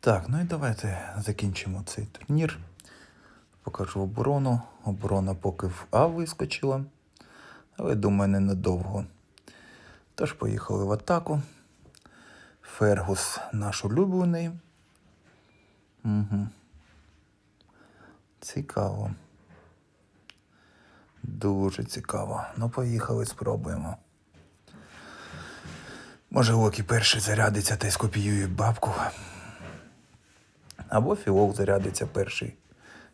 Так, ну і давайте закінчимо цей турнір. Покажу оборону. Оборона поки в А вискочила, але думаю, не надовго. Тож поїхали в атаку. Фергус наш улюблений. Угу. Цікаво. Дуже цікаво. Ну, поїхали, спробуємо. Може, Локі перший зарядиться та й скопіює бабку. Або філол зарядиться перший.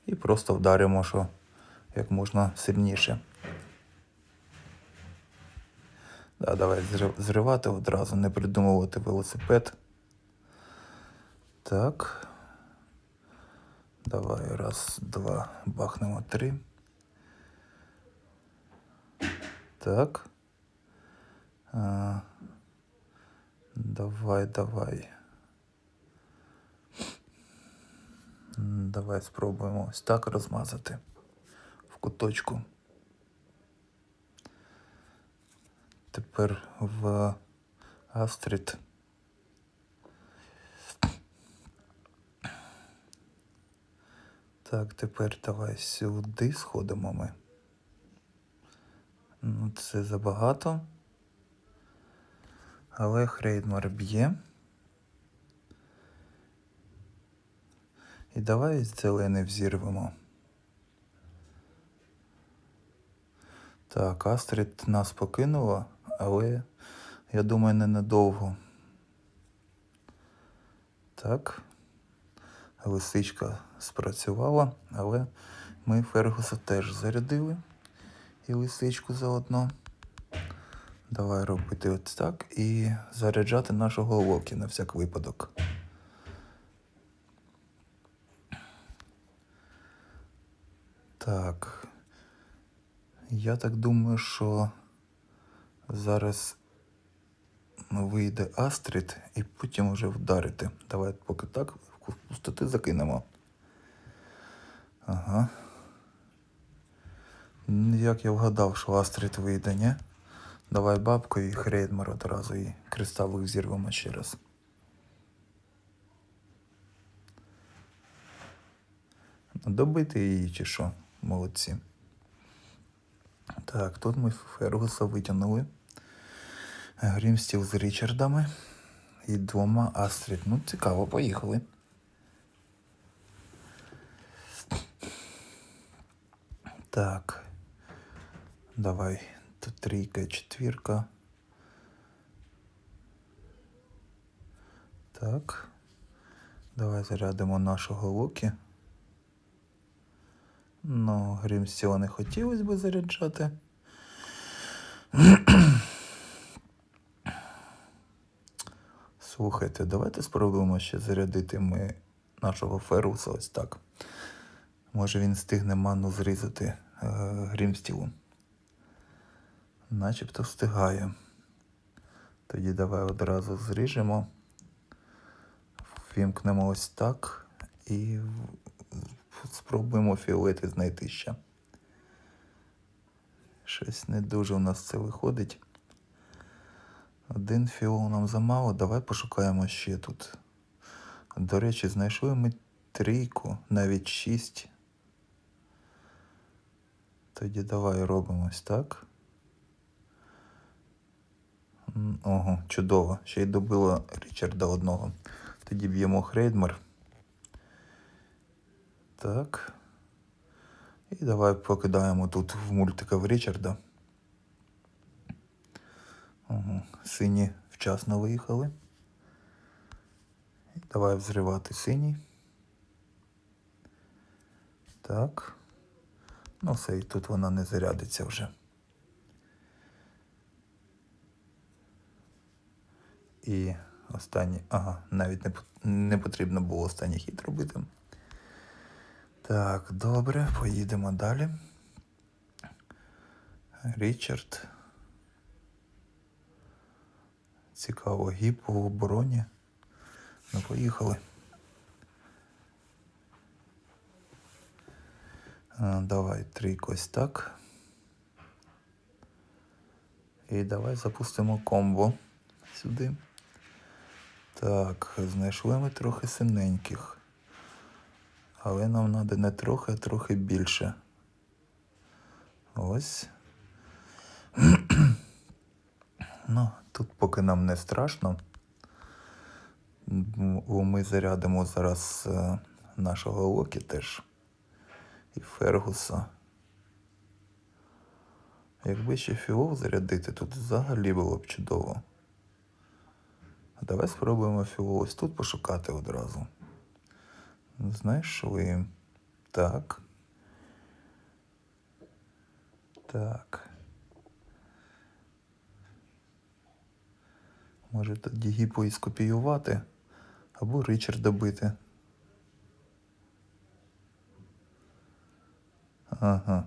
І просто вдаримо, що як можна сильніше. Да, давай зривати одразу, не придумувати велосипед. Так. Давай, раз, два, бахнемо три. Так. А, давай, давай. Давай спробуємо ось так розмазати в куточку. Тепер в Астрід. Так, тепер давай сюди сходимо ми. Ну, це забагато. Але Хрейдмар б'є. І давай зелений взірвемо. Так, Астрід нас покинула, але я думаю, ненадовго. Так. Лисичка спрацювала, але ми Фергуса теж зарядили. І лисичку заодно. Давай робити от так і заряджати нашого Локі на всяк випадок. Так. Я так думаю, що зараз вийде Астрід і потім вже вдарити. Давай поки так в пустоти закинемо. Ага. Як я вгадав, що Астрід вийде, ні? Давай бабку і Хрейдмар одразу і кристалик зірвемо ще раз. Добити її чи що? Молодці. Так, тут ми Фергуса витягнули. Грімстіл з Річардами і двома Астрід. Ну, цікаво, поїхали. Так. Давай. Тут трійка, четвірка. Так. Давай зарядимо нашого Луки. Ну, Грімстіла не хотілося би заряджати. Слухайте, давайте спробуємо ще зарядити ми нашого Феруса ось так. Може він встигне ману зрізати е, Грімстілу. Начебто встигає. Тоді давай одразу зріжемо. Вімкнемо ось так і спробуємо фіолети знайти ще. Щось не дуже у нас це виходить. Один фіол нам замало, давай пошукаємо ще тут. До речі, знайшли ми трійку, навіть шість. Тоді давай робимо ось так. Ого, чудово. Ще й добило Річарда одного. Тоді б'ємо Хрейдмар. Так. І давай покидаємо тут в мультика в Річарда. Ого, сині вчасно виїхали. Давай взривати синій. Так. Ну все, і тут вона не зарядиться вже. І останній. Ага, навіть не, не потрібно було останній хід робити. Так, добре, поїдемо далі. Річард. Цікаво, гіп в обороні. Ну, поїхали. Давай трійку ось так. І давай запустимо комбо сюди. Так, знайшли ми трохи синеньких. Але нам треба не трохи, а трохи більше. Ось. ну, тут поки нам не страшно. Бо ми зарядимо зараз е, нашого Локі теж. І Фергуса. Якби ще фіол зарядити, тут взагалі було б чудово. А давай спробуємо фіол ось тут пошукати одразу. Знайшли. Так. Так. Може тоді гіпо і скопіювати, або Ричарда бити. Ага.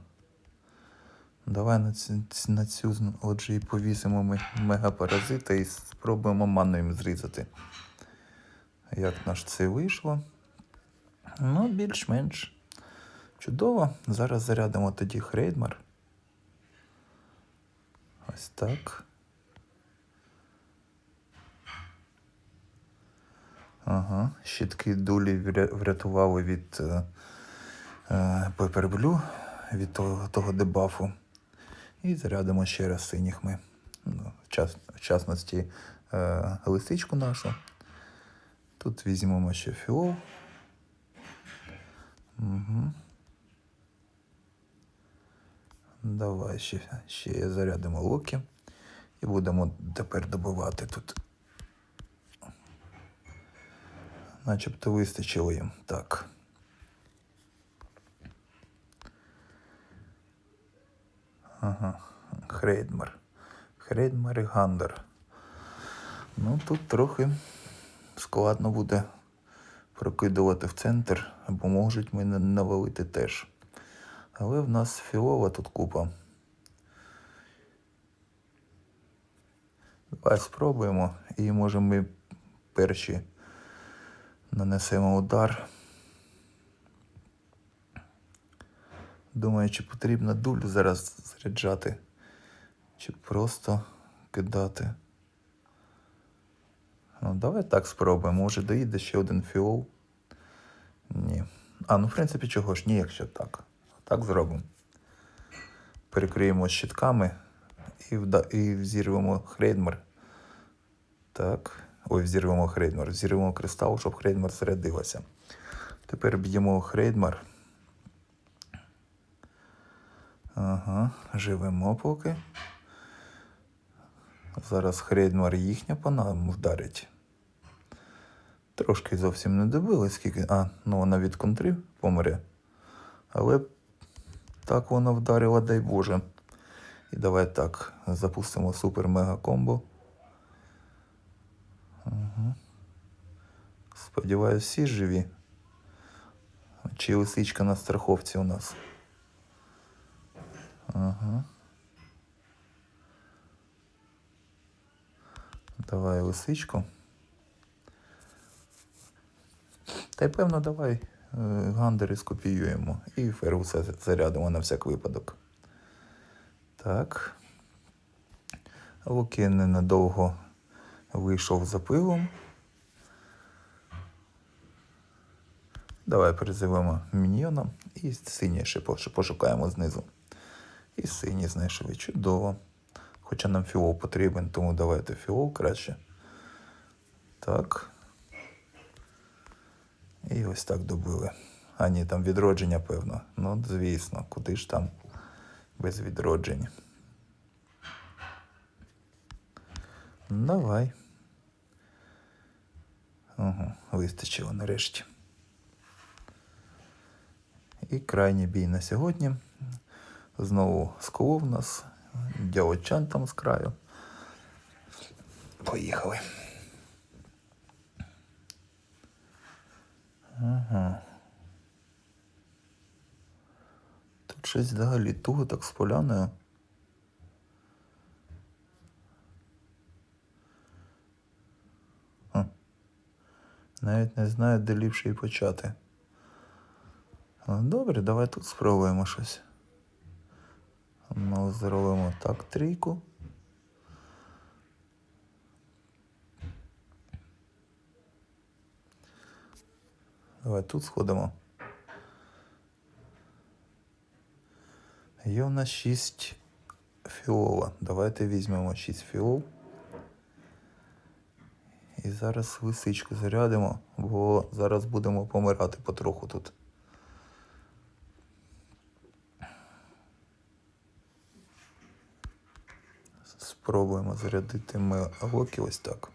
Давай на цю, на цю отже і повісимо ми мегапаразита і спробуємо ману їм зрізати. Як наш це вийшло? Ну, більш-менш. Чудово. Зараз зарядимо тоді Хрейдмар. Ось так. Ага. Щітки дулі врятували від е, е, від того, того дебафу. І зарядимо ще раз синіх ми. Ну, в, час, в частності е, лисичку нашу. Тут візьмемо ще фіол. Угу. Давай ще, ще зарядимо луки. І будемо тепер добивати тут. Начебто вистачило їм. Так. Ага. Хрейдмар. Хрейдмар і Гандер. Ну, тут трохи складно буде прокидувати в центр, або можуть мене навалити теж. Але в нас фіолова тут купа. Давай спробуємо і може ми перші нанесемо удар. Думаю, чи потрібно дулю зараз заряджати, чи просто кидати. Ну, давай так спробуємо. Може доїде ще один фіол. Ні. А, ну в принципі, чого ж ні, якщо так. Так зробимо. Перекриємо щитками і, вда... і взірвемо Хрейдмар. Так. Ой, взірвемо Хрейдмар. Взірвемо кристал, щоб Хрейдмар зарядилася. Тепер б'ємо Хрейдмар. Ага, живемо поки. Зараз Хрейдмар їхня по вдарить. Трошки зовсім не добили, скільки. А, ну вона від контрів помре. Але так вона вдарила, дай Боже. І давай так, запустимо супер-мега комбо. Угу. Сподіваюсь, всі живі. Чи лисичка на страховці у нас? Ага. Давай лисичку. Та й певно, давай е, гандери скопіюємо і фергуса зарядимо на всяк випадок. Так. Луки ненадовго вийшов за пивом. Давай призивемо міньйона і синє ще пошукаємо знизу. І синій знайшли. Чудово. Хоча нам фіол потрібен, тому давайте фіол краще. Так. І ось так добили. А ні, там відродження, певно. Ну, звісно, куди ж там без відроджень. Давай. Ага, вистачило нарешті. І крайній бій на сьогодні. Знову скло в нас. Дявочан там з краю. Поїхали. Ага. Тут щось взагалі туго так з поляною. Навіть не знаю, де ліпше і почати. Ну, Добре, давай тут спробуємо щось. Ну, зробимо так трійку. Давай тут сходимо. Є у нас 6 фіола. Давайте візьмемо 6 фіол. І зараз лисичку зарядимо, бо зараз будемо помирати потроху тут. Спробуємо зарядити ми Локі ось так.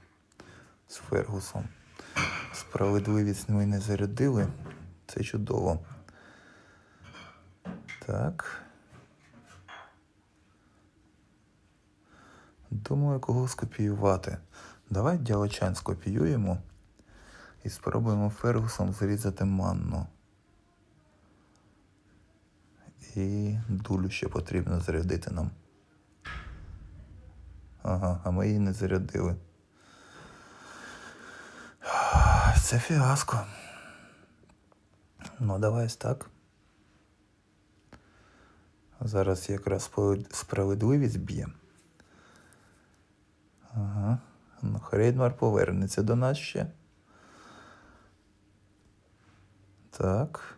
З Фергусом. Справедливість ми не зарядили. Це чудово. Так. Думаю, кого скопіювати. Давай дялочан скопіюємо і спробуємо Фергусом зарізати манну. І дулю ще потрібно зарядити нам. Ага, а ми її не зарядили. Це фіаско. Ну, давай ось так. Зараз якраз справедливість б'є. Ага. Ну, Хрейдмар повернеться до нас ще. Так.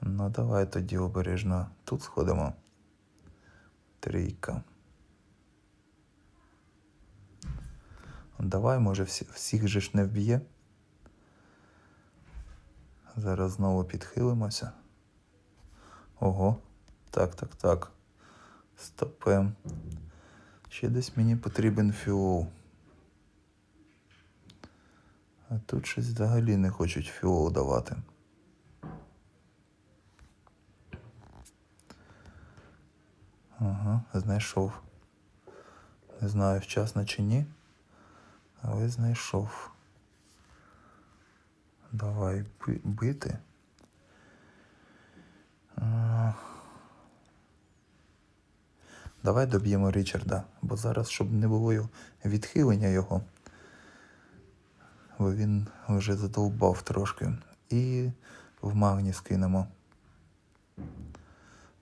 Ну, давай тоді обережно тут сходимо. Трійка. Давай, може, всіх же ж не вб'є. Зараз знову підхилимося. Ого. Так, так, так. Стопем. Ще десь мені потрібен фіол. А тут щось взагалі не хочуть фіол давати. Ага, знайшов. Не знаю, вчасно чи ні, але знайшов. Давай бити. Давай доб'ємо Річарда, бо зараз, щоб не було відхилення його, бо він вже задовбав трошки. І в магні скинемо.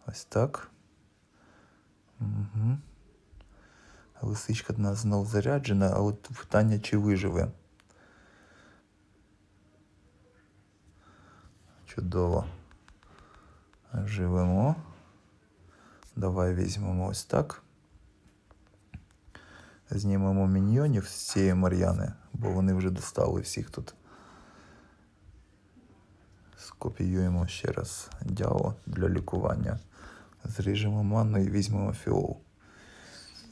Ось так. Угу. Лисичка нас знов заряджена, а от питання, чи виживе. Чудово. Живемо. Давай візьмемо ось так. Знімемо міньйонів з цієї Мар'яни, бо вони вже достали всіх тут. Скопіюємо ще раз дяо для лікування. Зріжемо манну і візьмемо фіол.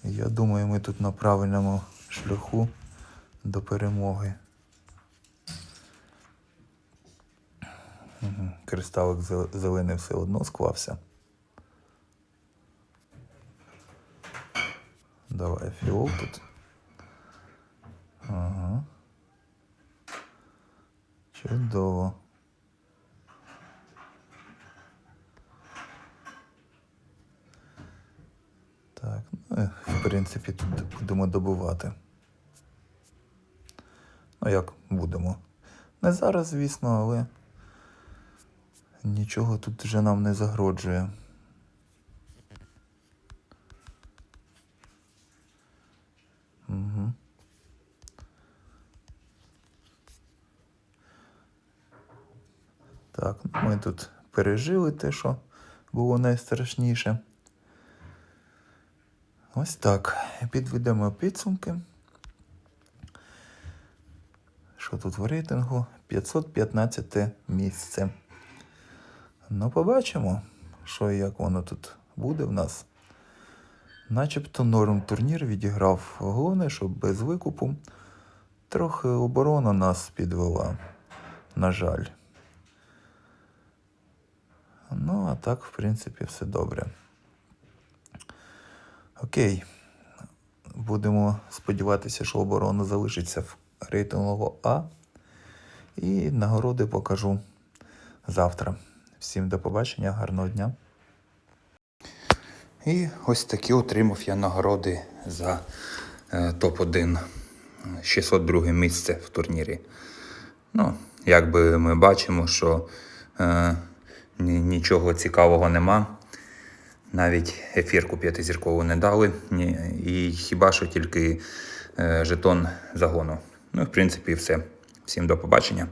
Я думаю, ми тут на правильному шляху до перемоги. Мгм. Кристалик зелений все одно склався. Давай фіол тут. Ага. Чудово. Так, ну, і, в принципі, тут будемо добувати. Ну, як будемо. Не зараз, звісно, але нічого тут вже нам не загроджує. Так, ми тут пережили те, що було найстрашніше. Ось так. Підведемо підсумки. Що тут в рейтингу? 515 місце. Ну, побачимо, що і як воно тут буде в нас. Начебто норм турнір відіграв. Головне, що без викупу. Трохи оборона нас підвела. На жаль. Ну, а так, в принципі, все добре. Окей. Будемо сподіватися, що оборона залишиться в рейтингу А. І нагороди покажу завтра. Всім до побачення, гарного дня. І ось такі отримав я нагороди за е, топ-1 602 місце в турнірі. Ну, якби ми бачимо, що е, нічого цікавого нема. Навіть ефірку п'ятизіркову не дали, ні, і хіба що тільки е, жетон загону. Ну, в принципі, все. Всім до побачення.